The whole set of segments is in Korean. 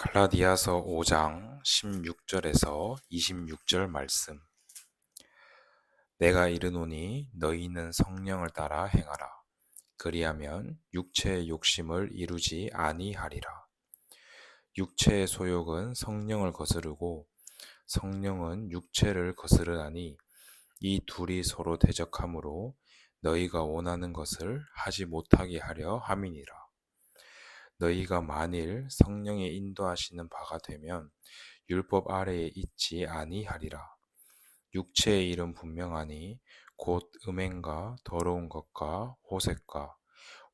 갈라디아서 5장 16절에서 26절 말씀. 내가 이르노니 너희는 성령을 따라 행하라. 그리하면 육체의 욕심을 이루지 아니하리라. 육체의 소욕은 성령을 거스르고 성령은 육체를 거스르나니 이 둘이 서로 대적하므로 너희가 원하는 것을 하지 못하게 하려 함이니라. 너희가 만일 성령의 인도하시는 바가 되면 율법 아래에 있지 아니하리라. 육체의 일은 분명하니 곧 음행과 더러운 것과 호색과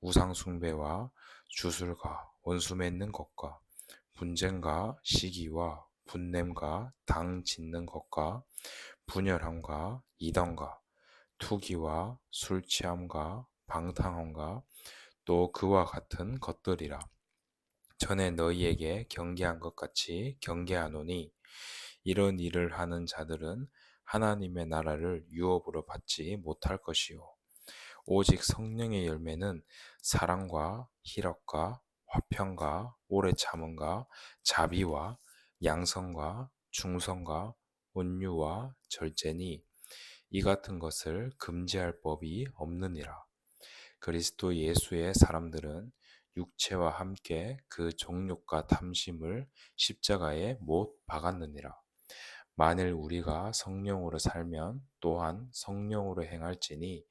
우상숭배와 주술과 원수 맺는 것과 분쟁과 시기와 분냄과 당 짓는 것과 분열함과 이던과 투기와 술 취함과 방탕함과 또 그와 같은 것들이라. 전에 너희에게 경계한 것 같이 경계하노니 이런 일을 하는 자들은 하나님의 나라를 유업으로 받지 못할 것이요. 오직 성령의 열매는 사랑과 희락과 화평과 오래 참음과 자비와 양성과 중성과 온유와 절제니 이 같은 것을 금지할 법이 없느니라. 그리스도 예수의 사람들은 육체와 함께 그 정욕과 탐심을 십자가에 못 박았느니라. 만일 우리가 성령으로 살면 또한 성령으로 행할지니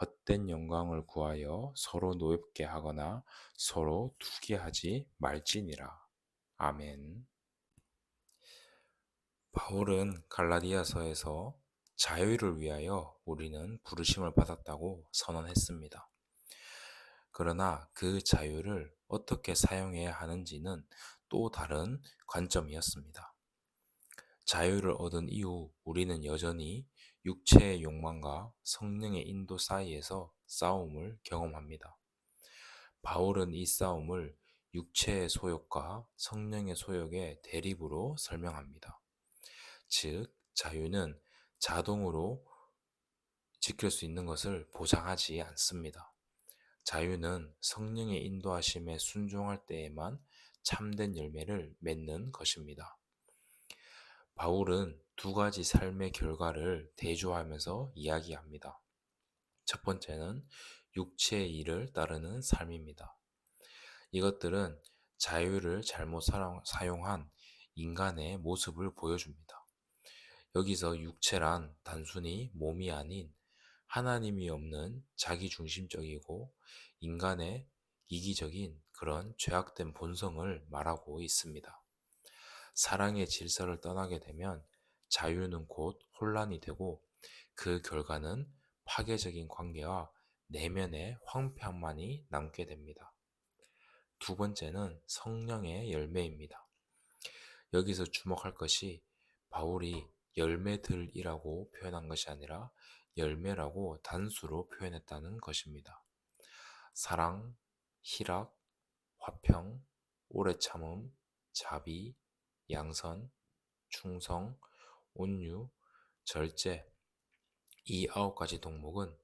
헛된 영광을 구하여 서로 노엽게 하거나 서로 투기하지 말지니라. 아멘. 바울은 갈라디아서에서 자유를 위하여 우리는 부르심을 받았다고 선언했습니다. 그러나 그 자유를 어떻게 사용해야 하는지는 또 다른 관점이었습니다. 자유를 얻은 이후 우리는 여전히 육체의 욕망과 성령의 인도 사이에서 싸움을 경험합니다. 바울은 이 싸움을 육체의 소욕과 성령의 소욕의 대립으로 설명합니다. 즉, 자유는 자동으로 지킬 수 있는 것을 보장하지 않습니다. 자유는 성령의 인도하심에 순종할 때에만 참된 열매를 맺는 것입니다. 바울은 두 가지 삶의 결과를 대조하면서 이야기합니다. 첫 번째는 육체의 일을 따르는 삶입니다. 이것들은 자유를 잘못 사용한 인간의 모습을 보여줍니다. 여기서 육체란 단순히 몸이 아닌 하나님이 없는 자기중심적이고 인간의 이기적인 그런 죄악된 본성을 말하고 있습니다. 사랑의 질서를 떠나게 되면 자유는 곧 혼란이 되고 그 결과는 파괴적인 관계와 내면의 황폐함만이 남게 됩니다. 두 번째는 성령의 열매입니다. 여기서 주목할 것이 바울이 열매들이라고 표현한 것이 아니라 열매라고 단수로 표현했다는 것입니다. 사랑, 희락, 화평, 오래 참음, 자비, 양선, 충성, 온유, 절제 이 아홉 가지 동목은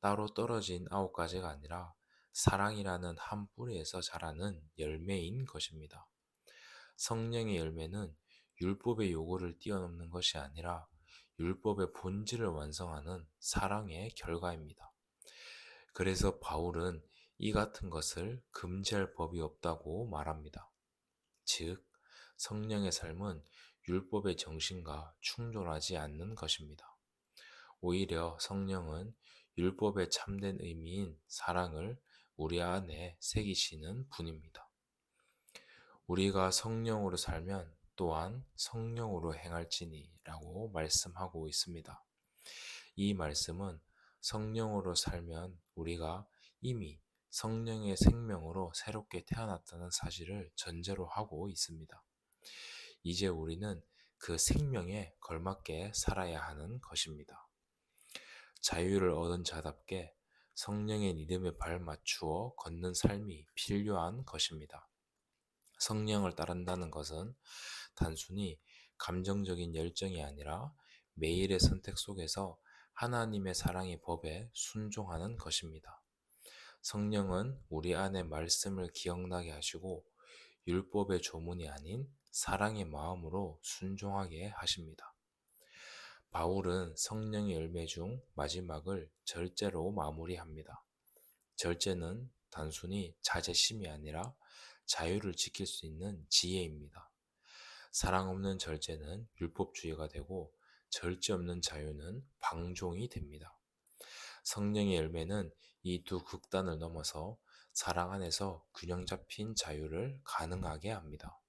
따로 떨어진 아홉 가지가 아니라 사랑이라는 한 뿌리에서 자라는 열매인 것입니다. 성령의 열매는 율법의 요구를 뛰어넘는 것이 아니라 율법의 본질을 완성하는 사랑의 결과입니다. 그래서 바울은 이 같은 것을 금지할 법이 없다고 말합니다. 즉, 성령의 삶은 율법의 정신과 충돌하지 않는 것입니다. 오히려 성령은 율법의 참된 의미인 사랑을 우리 안에 새기시는 분입니다. 우리가 성령으로 살면 또한 성령으로 행할지니라고 말씀하고 있습니다. 이 말씀은 성령으로 살면 우리가 이미 성령의 생명으로 새롭게 태어났다는 사실을 전제로 하고 있습니다. 이제 우리는 그 생명에 걸맞게 살아야 하는 것입니다. 자유를 얻은 자답게 성령의 리듬에 발 맞추어 걷는 삶이 필요한 것입니다. 성령을 따른다는 것은 단순히 감정적인 열정이 아니라 매일의 선택 속에서 하나님의 사랑의 법에 순종하는 것입니다. 성령은 우리 안에 말씀을 기억나게 하시고 율법의 조문이 아닌 사랑의 마음으로 순종하게 하십니다. 바울은 성령의 열매 중 마지막을 절제로 마무리합니다. 절제는 단순히 자제심이 아니라 자유를 지킬 수 있는 지혜입니다. 사랑 없는 절제는 율법주의가 되고 절제 없는 자유는 방종이 됩니다. 성령의 열매는 이 두 극단을 넘어서 사랑 안에서 균형 잡힌 자유를 가능하게 합니다.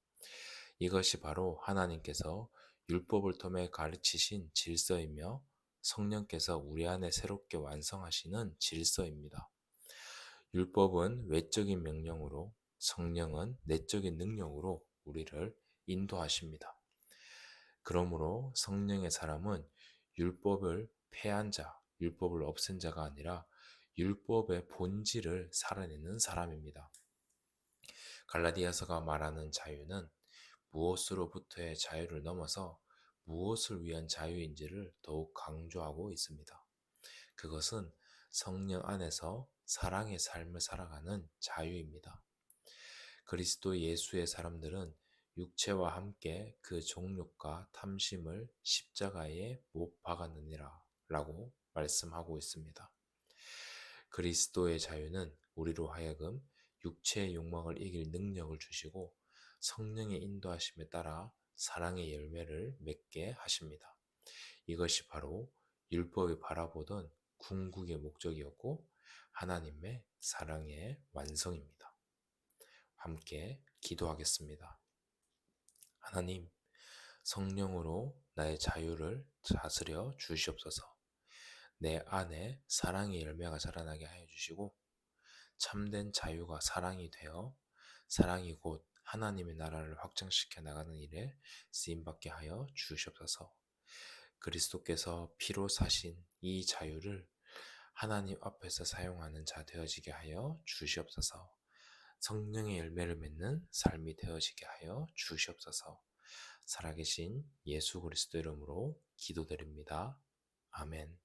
이것이 바로 하나님께서 율법을 통해 가르치신 질서이며 성령께서 우리 안에 새롭게 완성하시는 질서입니다. 율법은 외적인 명령으로 성령은 내적인 능력으로 우리를 인도하십니다. 그러므로 성령의 사람은 율법을 폐한 자, 율법을 없앤 자가 아니라 율법의 본질을 살아내는 사람입니다. 갈라디아서가 말하는 자유는 무엇으로부터의 자유를 넘어서 무엇을 위한 자유인지를 더욱 강조하고 있습니다. 그것은 성령 안에서 사랑의 삶을 살아가는 자유입니다. 그리스도 예수의 사람들은 육체와 함께 그 종욕과 탐심을 십자가에 못 박았느니라 라고 말씀하고 있습니다. 그리스도의 자유는 우리로 하여금 육체의 욕망을 이길 능력을 주시고 성령의 인도하심에 따라 사랑의 열매를 맺게 하십니다. 이것이 바로 율법이 바라보던 궁극의 목적이었고 하나님의 사랑의 완성입니다. 함께 기도하겠습니다. 하나님, 성령으로 나의 자유를 다스려 주시옵소서. 내 안에 사랑의 열매가 자라나게 하여 주시고 참된 자유가 사랑이 되어 사랑이 곧 하나님의 나라를 확장시켜 나가는 일에 쓰임받게 하여 주시옵소서. 그리스도께서 피로 사신 이 자유를 하나님 앞에서 사용하는 자 되어지게 하여 주시옵소서. 성령의 열매를 맺는 삶이 되어지게 하여 주시옵소서. 살아계신 예수 그리스도 이름으로 기도드립니다. 아멘.